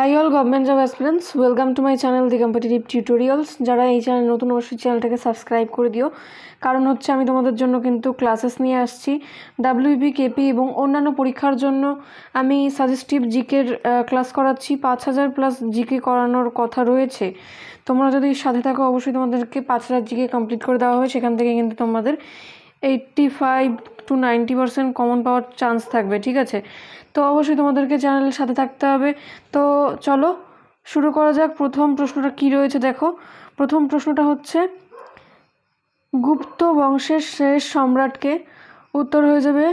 Hi all government job aspirants welcome to my channel the competitive tutorials যারা এই channel নতুন, অবশ্যই চ্যানেলটাকে সাবস্ক্রাইব করে দিও। কারণ হচ্ছে আমি তোমাদের জন্য কিন্তু ক্লাসেস নিয়ে আসছি। ডাব্লিউবি কেপি এবং অন্যান্য পরীক্ষার জন্য আমি সাজেস্টিভ জিকের ক্লাস করাচ্ছি। পাঁচ হাজার প্লাস জিকে করানোর কথা রয়েছে। তোমরা যদি সাথে থাকো, অবশ্যই তোমাদেরকে পাঁচ হাজার জিকে কমপ্লিট করে দেওয়া হবে। সেখান থেকে কিন্তু তোমাদের eighty five to ninety percent common power chance থাকবে, ঠিক আছে? তো অবশ্যই তোমাদেরকে চ্যানেলের সাথে থাকতে হবে। তো চলো, শুরু করা যাক। প্রথম প্রশ্নটা কী রয়েছে দেখো? প্রথম প্রশ্নটা হচ্ছে, গুপ্ত বংশের শেষ সম্রাটকে উত্তর হয়ে যাবে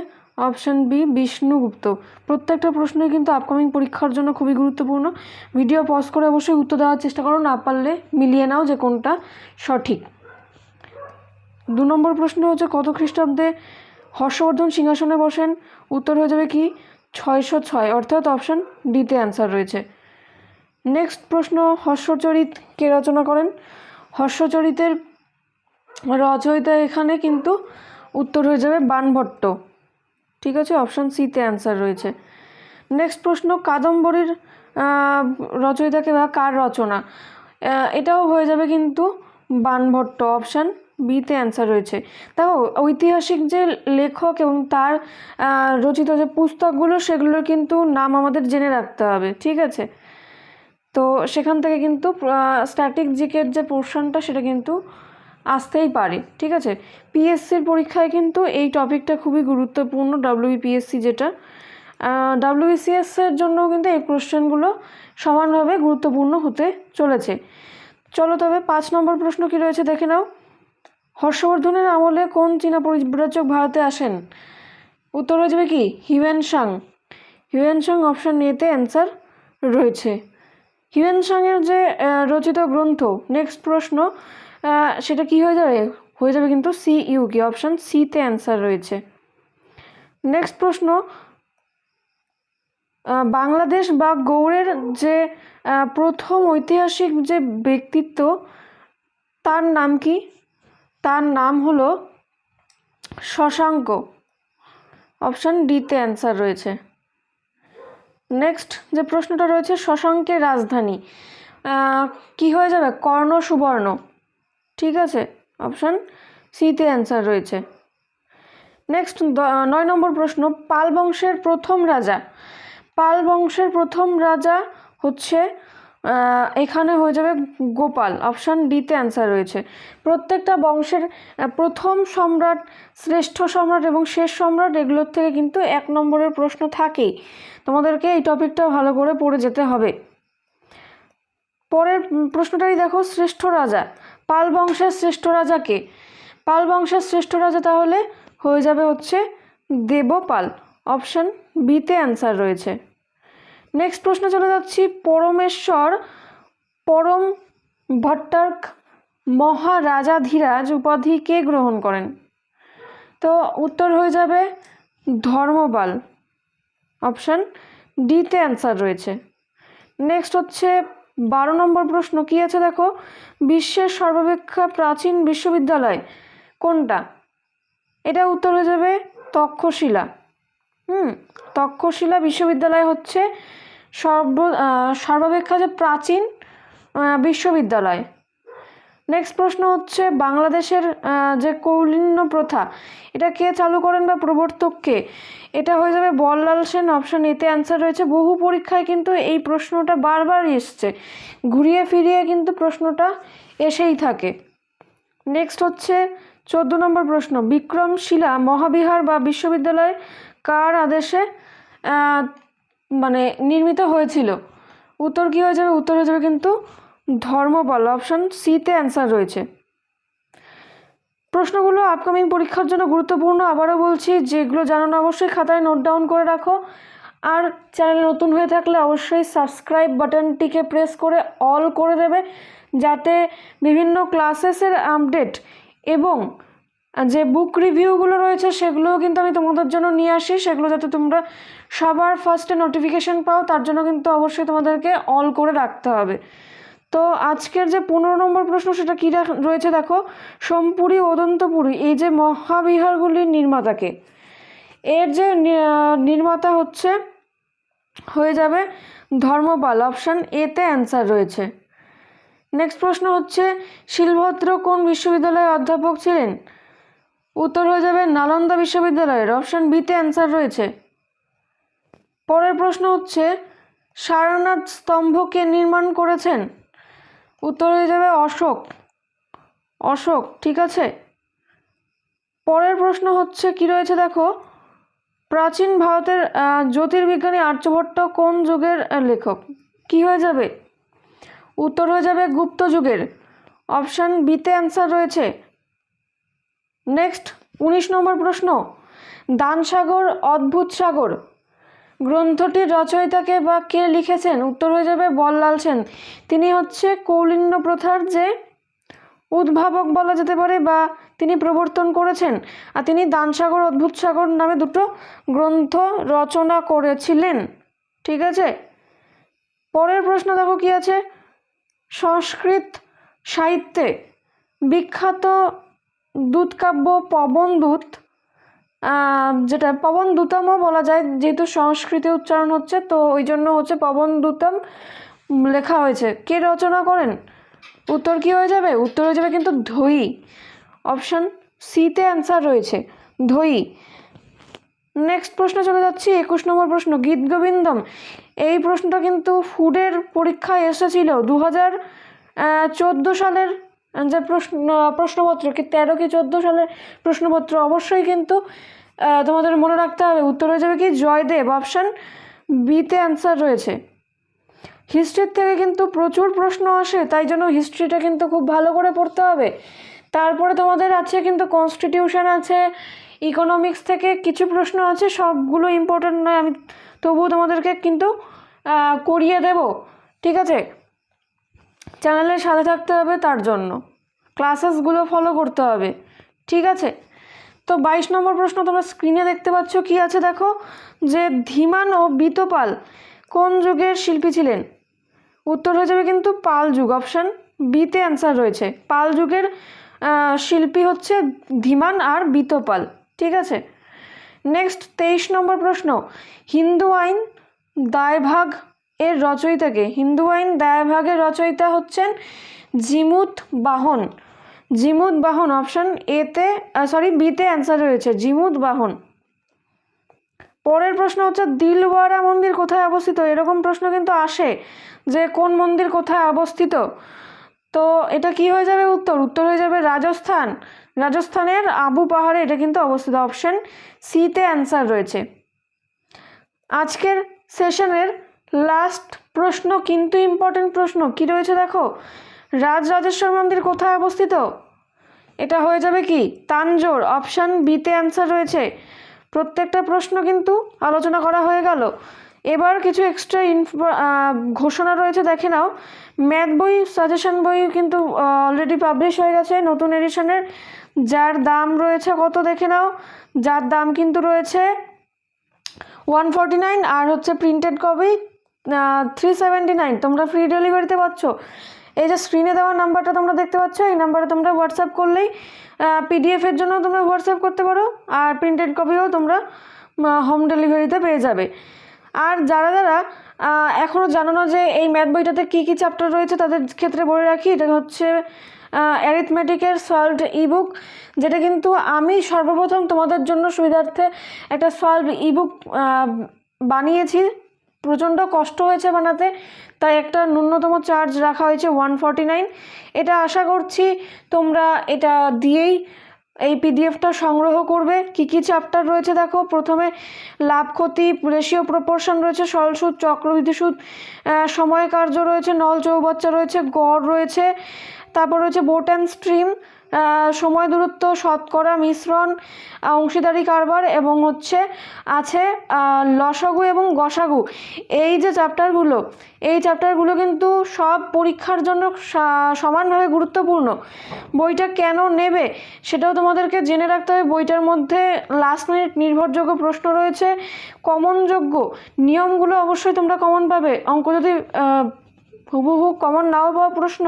অপশান বি বিষ্ণুগুপ্ত। প্রত্যেকটা প্রশ্নই কিন্তু আপকামিং পরীক্ষার জন্য খুবই গুরুত্বপূর্ণ। ভিডিও পজ করে অবশ্যই উত্তর দেওয়ার চেষ্টা করো, না পারলে মিলিয়ে নাও যে কোনটা সঠিক। দু নম্বর প্রশ্ন হচ্ছে, কত খ্রিস্টাব্দে হর্ষবর্ধন সিংহাসনে বসেন? উত্তর হয়ে যাবে কি? ছয়শো ছয়। অর্থাৎ অপশান ডিতে অ্যান্সার রয়েছে। নেক্সট প্রশ্ন, হর্ষচরিত কে রচনা করেন? হর্ষচরিতের রচয়িতা এখানে কিন্তু উত্তর হয়ে যাবে বানভট্ট। ঠিক আছে? অপশান সিতে অ্যান্সার রয়েছে। নেক্সট প্রশ্ন, কাদম্বরীর রচয়িতাকে বা কার রচনা? এটাও হয়ে যাবে কিন্তু বানভট্ট। অপশান বিতে অ্যান্সার রয়েছে। দেখো, ঐতিহাসিক যে লেখক এবং তার রচিত যে পুস্তকগুলো, সেগুলোর কিন্তু নাম আমাদের জেনে রাখতে হবে, ঠিক আছে? তো সেখান থেকে কিন্তু স্ট্যাটিক জিকের যে পোর্শনটা সেটা কিন্তু আসতেই পারে, ঠিক আছে? পিএসসির পরীক্ষায় কিন্তু এই টপিকটা খুবই গুরুত্বপূর্ণ ডাব্লিউপিএসসি যেটা। ডাব্লিউবিসিএস এর জন্য কিন্তু এই কোশ্চেনগুলো সমানভাবে গুরুত্বপূর্ণ হতে চলেছে। চলো তবে পাঁচ নম্বর প্রশ্ন কি রয়েছে দেখে নাও। হর্ষবর্ধনের আমলে কোন চীনা পরিব্রাজক ভারতে আসেন? উত্তর হয়ে যাবে কি? Hiuen Tsang Hiuen Tsang option এতে অ্যান্সার রয়েছে। হিউয়েন সাংয়ের যে রচিত গ্রন্থ নেক্সট প্রশ্ন সেটা কি হয়ে যাবে? হয়ে যাবে কিন্তু সি ইউ কি অপশান সিতে অ্যান্সার রয়েছে। নেক্সট প্রশ্ন বাংলাদেশ বা গৌড়ের যে প্রথম ঐতিহাসিক যে ব্যক্তিত্ব, তার নাম কি? তার নাম হলো শশাঙ্ক। অপশান ডিতে অ্যান্সার রয়েছে। নেক্সট যে প্রশ্নটা রয়েছে, শশাঙ্কের রাজধানী কি হয়ে যাবে? কর্ণ, সুবর্ণ। ঠিক আছে? অপশান সিতে অ্যান্সার রয়েছে। নেক্সট নয় নম্বর প্রশ্ন, পাল বংশের প্রথম রাজা। পাল বংশের প্রথম রাজা হচ্ছে এখানে হয়ে যাবে গোপাল। অপশান ডিতে অ্যান্সার রয়েছে। প্রত্যেকটা বংশের প্রথম সম্রাট, শ্রেষ্ঠ সম্রাট এবং শেষ সম্রাট এগুলোর থেকে কিন্তু এক নম্বরের প্রশ্ন থাকেই। তোমাদেরকে এই টপিকটা ভালো করে পড়ে যেতে হবে। পরের প্রশ্নটাই দেখো, শ্রেষ্ঠ রাজা। পাল বংশের শ্রেষ্ঠ রাজাকে পাল বংশের শ্রেষ্ঠ রাজা তাহলে হয়ে যাবে হচ্ছে দেবপাল। অপশান বিতে অ্যান্সার রয়েছে। নেক্সট প্রশ্নে চলে যাচ্ছি, পরমেশ্বর, পরম ভট্টার্ক মহারাজাধিরাজ উপাধি কে গ্রহণ করেন? তো উত্তর হয়ে যাবে ধর্মপাল। অপশান ডিতে অ্যান্সার রয়েছে। নেক্সট হচ্ছে, বারো নম্বর প্রশ্ন কী আছে দেখো? বিশ্বের সর্বাপেক্ষা প্রাচীন বিশ্ববিদ্যালয় কোনটা? এটা উত্তর হয়ে যাবে তক্ষশিলা। হুম, তক্ষশিলা বিশ্ববিদ্যালয় হচ্ছে সর্ব সর্বাপেক্ষা যে প্রাচীন বিশ্ববিদ্যালয়। নেক্সট প্রশ্ন হচ্ছে, বাংলাদেশের যে কৌলিন্য প্রথা, এটা কে চালু করেন বা প্রবর্তক কে? এটা হয়ে যাবে বল্লাল সেন অপশান এতে অ্যান্সার রয়েছে। বহু পরীক্ষায় কিন্তু এই প্রশ্নটা বারবার এসছে। ঘুরিয়ে ফিরিয়ে কিন্তু প্রশ্নটা এসেই থাকে। নেক্সট হচ্ছে, চোদ্দ নম্বর প্রশ্ন, বিক্রমশিলা মহাবিহার বা বিশ্ববিদ্যালয় কার আদেশে মানে নির্মিত হয়েছিল। উত্তর কী হয়ে যাবে? উত্তর হয়ে যাবে কিন্তু ধর্মপাল অপশান সিতে অ্যান্সার রয়েছে। প্রশ্নগুলো আপকামিং পরীক্ষার জন্য গুরুত্বপূর্ণ। আবারও বলছি, যেগুলো জানো না অবশ্যই খাতায় নোট ডাউন করে রাখো। আর চ্যানেল নতুন হয়ে থাকলে অবশ্যই সাবস্ক্রাইব বাটনটিকে প্রেস করে অল করে দেবে, যাতে বিভিন্ন ক্লাসেসের আপডেট এবং যে বুক রিভিউগুলো রয়েছে সেগুলোও কিন্তু আমি তোমাদের জন্য নিয়ে আসি। সেগুলো যাতে তোমরা সবার ফার্স্টে নোটিফিকেশন পাও, তার জন্য কিন্তু অবশ্যই তোমাদেরকে অল করে রাখতে হবে। তো আজকের যে পনেরো নম্বর প্রশ্ন সেটা কী রয়েছে দেখো? সোমপুরি অদন্তপুরী এই যে মহাবিহারগুলির নির্মাতাকে। এর যে নির্মাতা হচ্ছে, হয়ে যাবে ধর্মপাল অপশান এতে অ্যান্সার রয়েছে। নেক্সট প্রশ্ন হচ্ছে, শিলভদ্র কোন বিশ্ববিদ্যালয়ে অধ্যাপক ছিলেন? উত্তর হয়ে যাবে নালন্দা বিশ্ববিদ্যালয়ের অপশান বিতে অ্যান্সার রয়েছে। পরের প্রশ্ন হচ্ছে, সারনাথ স্তম্ভ কে নির্মাণ করেছেন? উত্তর হয়ে যাবে অশোক। অশোক, ঠিক আছে? পরের প্রশ্ন হচ্ছে, কি রয়েছে দেখো? প্রাচীন ভারতের জ্যোতির্বিজ্ঞানী আর্যভট্ট কোন যুগের লেখক? কি হয়ে যাবে? উত্তর হয়ে যাবে গুপ্ত যুগের। অপশান বিতে অ্যান্সার রয়েছে নেক্সট উনিশ নম্বর প্রশ্ন। দানসাগর, অদ্ভুত সাগর। গ্রন্থটির রচয়িতাকে বা কে লিখেছেন? উত্তর হয়ে যাবে বল্লাল সেন। তিনি হচ্ছে কৌলিন্য প্রথার যে উদ্ভাবক বলা যেতে পারে বা তিনি প্রবর্তন করেছেন। আর তিনি দানসাগর, অদ্ভুত সাগর নামে দুটো গ্রন্থ রচনা করেছিলেন। ঠিক আছে? পরের প্রশ্ন দেখো কি আছে? সংস্কৃত সাহিত্যে বিখ্যাত দূতকাব্য পবন দূত যেটা পবন দূতম বলা যায়, যেহেতু সংস্কৃতে উচ্চারণ হচ্ছে, তো ওই জন্য হচ্ছে পবন দূতম লেখা হয়েছে। কে রচনা করেন? উত্তর কি হয়ে যাবে? উত্তর হয়ে যাবে কিন্তু ধই। অপশান সিতে অ্যান্সার রয়েছে, ধই। নেক্সট প্রশ্ন চলে যাচ্ছি, একুশ নম্বর প্রশ্ন, গীত গোবিন্দম। এই প্রশ্নটা কিন্তু ফুডের পরীক্ষায় এসেছিল দু হাজার চোদ্দ সালের যে প্রশ্ন, প্রশ্নপত্র কি তেরো কি চোদ্দ সালের প্রশ্নপত্র? অবশ্যই কিন্তু তোমাদের মনে রাখতে হবে, উত্তর হয়ে যাবে কি? জয়দেব অপশান বিতে অ্যান্সার রয়েছে। হিস্ট্রির থেকে কিন্তু প্রচুর প্রশ্ন আসে, তাই জন্য হিস্ট্রিটা কিন্তু খুব ভালো করে পড়তে হবে। তারপরে তোমাদের আছে কিন্তু কনস্টিটিউশন আছে ইকোনমিক্স থেকে কিছু প্রশ্ন আছে, সবগুলো ইম্পর্টেন্ট নয়, আমি তবুও তোমাদেরকে কিন্তু করিয়ে দেব। ঠিক আছে? চ্যানেলের সাথে থাকতে হবে তার জন্য। ক্লাসেসগুলো ফলো করতে হবে। ঠিক আছে? তো বাইশ নম্বর প্রশ্ন তোমরা স্ক্রিনে দেখতে পাচ্ছ কি আছে দেখো? যে ধীমান ও বিতপাল কোন যুগের শিল্পী ছিলেন? উত্তর হয়ে যাবে কিন্তু পাল যুগ। অপশান বিতে অ্যান্সার রয়েছে। পাল যুগের শিল্পী হচ্ছে ধীমান আর বিতপাল। ঠিক আছে? নেক্সট তেইশ নম্বর প্রশ্ন। হিন্দু আইন দায়ভাগ এর রচয়িতাকে হিন্দু আইন দায়ভাগের রচয়িতা হচ্ছেন জিমুত বাহন। জিমুত বাহন অপশান এতে সরি বিতে অ্যান্সার রয়েছে, জিমুত বাহন। পরের প্রশ্ন হচ্ছে, দিলওয়ারা মন্দির কোথায় অবস্থিত? এরকম প্রশ্ন কিন্তু আসে যে, কোন মন্দির কোথায় অবস্থিত? তো এটা কি হয়ে যাবে উত্তর? উত্তর হয়ে যাবে রাজস্থান। রাজস্থানের আবু পাহাড়ে এটা কিন্তু অবস্থিত। অপশন সিতে অ্যান্সার রয়েছে। আজকের সেশনের লাস্ট প্রশ্ন, কিন্তু ইম্পর্টেন্ট প্রশ্ন। কি রয়েছে দেখো? রাজরাজেশ্বর মন্দির কোথায় অবস্থিত? এটা হয়ে যাবে কি? তানজোর। অপশান বিতে অ্যান্সার রয়েছে। প্রত্যেকটা প্রশ্ন কিন্তু আলোচনা করা হয়ে গেল। এবার কিছু এক্সট্রা ইনফো ঘোষণা রয়েছে, দেখে নাও। ম্যাথ বই সাজেশন বই কিন্তু অলরেডি পাবলিশ হয়ে গেছে, নতুন এডিশনের যার দাম রয়েছে কত দেখে নাও। যার দাম কিন্তু রয়েছে ওয়ান ফর্টি নাইন আর হচ্ছে printed copy three seventy nine তোমরা ফ্রি ডেলিভারিতে পাচ্ছ। এই যে স্ক্রিনে দেওয়া নাম্বারটা তোমরা দেখতে পাচ্ছ, এই নাম্বারে তোমরা হোয়াটসঅ্যাপ করলেই পিডিএফের জন্য তোমরা হোয়াটসঅ্যাপ করতে পারো, আর প্রিন্টেড কপিও তোমরা হোম ডেলিভারিতে পেয়ে যাবে। আর যারা যারা এখনও জানো না যে এই ম্যাথ বইটাতে কী কী চ্যাপ্টার রয়েছে, তাদের ক্ষেত্রে বলে রাখি, এটা হচ্ছে অ্যারিথমেটিকের সলভড ইবুক যেটা কিন্তু আমি সর্বপ্রথম তোমাদের জন্য সুবিধার্থে একটা সলভ ইবুক বানিয়েছি। প্রচণ্ড কষ্ট হয়েছে বানাতে, তাই একটা ন্যূনতম চার্জ রাখা হয়েছে ওয়ান এটা আশা করছি তোমরা এটা দিয়েই এই পিডিএফটা সংগ্রহ করবে। কি কি চ্যাপ্টার রয়েছে দেখো, প্রথমে লাভ, ক্ষতি, রেশিও, প্রপোর্শন রয়েছে, সরল সুদ, চক্রবৃদ্ধি সুদ সময় কার্য রয়েছে, নল, চৌবাচ্চা রয়েছে, গড় রয়েছে তারপর রয়েছে বোট অ্যান্ড স্ট্রিম সময় দূরত্ব, শতকরা মিশ্রণ অংশীদারি কারবার এবং হচ্ছে আছে লসাগু এবং গসাগু। এই যে চ্যাপ্টারগুলো এই চ্যাপ্টারগুলো কিন্তু সব পরীক্ষার জন্য সমানভাবে গুরুত্বপূর্ণ। বইটা কেন নেবে সেটাও তোমাদেরকে জেনে রাখতে হবে। বইটার মধ্যে লাস্ট মিনিট নির্ভরযোগ্য প্রশ্ন রয়েছে কমনযোগ্য নিয়মগুলো অবশ্যই তোমরা কমন পাবে। অঙ্ক যদি হুবহু কমন নাও পাওয়া প্রশ্ন,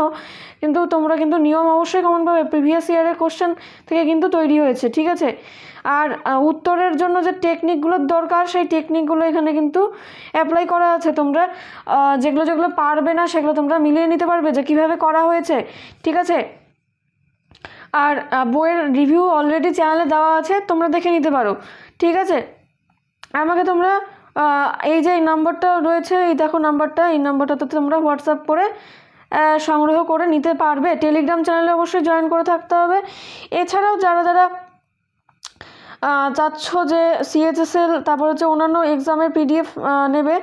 কিন্তু তোমরা কিন্তু নিয়ম অবশ্যই কমন পাবে। প্রিভিয়াস ইয়ারের কোশ্চেন থেকে কিন্তু তৈরি হয়েছে, ঠিক আছে? আর উত্তরের জন্য যে টেকনিকগুলোর দরকার, সেই টেকনিকগুলো এখানে কিন্তু অ্যাপ্লাই করা আছে তোমরা। যেগুলো যেগুলো পারবে না, সেগুলো তোমরা মিলিয়ে নিতে পারবে যে কীভাবে করা হয়েছে, ঠিক আছে? আর বইয়ের রিভিউ অলরেডি চ্যানেলে দেওয়া আছে, তোমরা দেখে নিতে পারো, ঠিক আছে? আমাকে তোমরা এই যে এই নাম্বারটা রয়েছে, এই দেখো নাম্বারটা, এই নাম্বারটাতে তোমরা হোয়াটসঅ্যাপ করে সংগ্রহ করে নিতে পারবে। টেলিগ্রাম চ্যানেলে অবশ্যই জয়েন করে থাকতে হবে। এছাড়াও যারা যারা চাচ্ছ যে সিএইচএসএল তারপর হচ্ছে অন্যান্য এক্সামের পিডিএফ নেবে।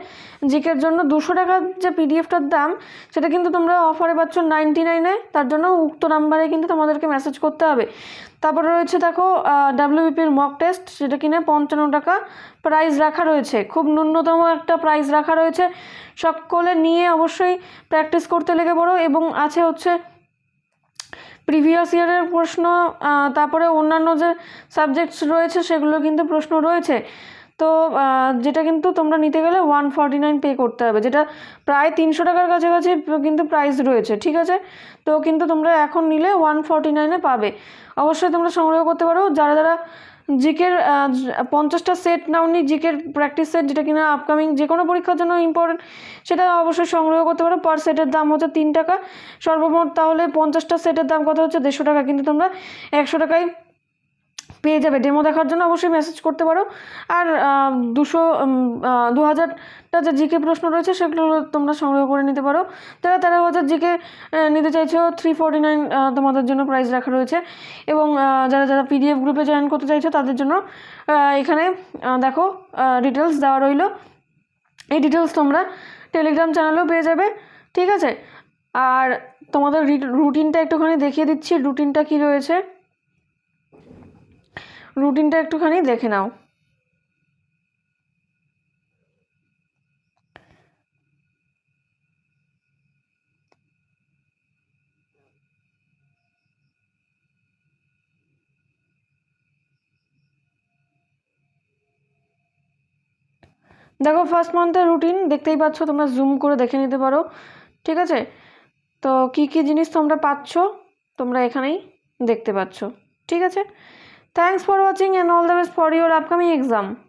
জিকের জন্য দুশো টাকার যে পিডিএফটার দাম, সেটা কিন্তু তোমরা অফারে পাচ্ছ নাইনটি নাইনে তার জন্য উক্ত নাম্বারে কিন্তু তোমাদেরকে মেসেজ করতে হবে। তারপরে রয়েছে দেখো ডাব্লিউবিপির মক টেস্ট সেটা কিনে পঞ্চান্ন টাকা প্রাইস রাখা রয়েছে। খুব ন্যূনতম একটা প্রাইস রাখা রয়েছে। সকলে নিয়ে অবশ্যই প্র্যাকটিস করতে লেগে পড়ো এবং আছে হচ্ছে প্রিভিয়াস ইয়ারের প্রশ্ন তারপরে অন্যান্য যে সাবজেক্টস রয়েছে সেগুলো কিন্তু প্রশ্ন রয়েছে। তো যেটা কিন্তু তোমরা নিতে গেলে ওয়ান ফর্টি নাইন পে করতে হবে, যেটা প্রায় তিনশো টাকার কাছাকাছি কিন্তু প্রাইস রয়েছে, ঠিক আছে? তো কিন্তু তোমরা এখন নিলে ওয়ান ফর্টি নাইনে পাবে। অবশ্যই তোমরা সংগ্রহ করতে পারো। যারা যারা জিকের পঞ্চাশটা সেট না উনি জিকের প্র্যাকটিস সেট যেটা কিনা আপকামিং যে কোনো পরীক্ষার জন্য ইম্পর্টেন্ট সেটা অবশ্যই সংগ্রহ করতে পারো। পার সেটের দাম হচ্ছে তিন টাকা। সর্বমোট তাহলে পঞ্চাশটা সেটের দাম কত হচ্ছে দেড়শো টাকা। কিন্তু তোমরা একশো টাকায় পেয়ে যাবে। ডেমো দেখার জন্য অবশ্যই মেসেজ করতে পারো। আর দুশো দু হাজারটা যে জিকে প্রশ্ন রয়েছে, সেগুলো তোমরা সংগ্রহ করে নিতে পারো। যারা তেরো হাজার জিকে নিতে চাইছো থ্রি ফোরটি নাইন তোমাদের জন্য প্রাইস রাখা রয়েছে। এবং যারা যারা পিডিএফ গ্রুপে জয়েন করতে চাইছো, তাদের জন্য এখানে দেখো ডিটেলস দেওয়া রইল। এই ডিটেলস তোমরা টেলিগ্রাম চ্যানেলেও পেয়ে যাবে, ঠিক আছে? আর তোমাদের রুটিনটা একটুখানি দেখিয়ে দিচ্ছি। রুটিনটা কি রয়েছে? রুটিনটা একটুখানি দেখে নাও। দেখো ফার্স্ট মান্থের রুটিন দেখতেই পাচ্ছ, তোমরা জুম করে দেখে নিতে পারো। ঠিক আছে? তো কি কি জিনিস তোমরা পাচ্ছ, তোমরা এখানেই দেখতে পাচ্ছ। ঠিক আছে? Thanks for watching and all the best for your upcoming exam.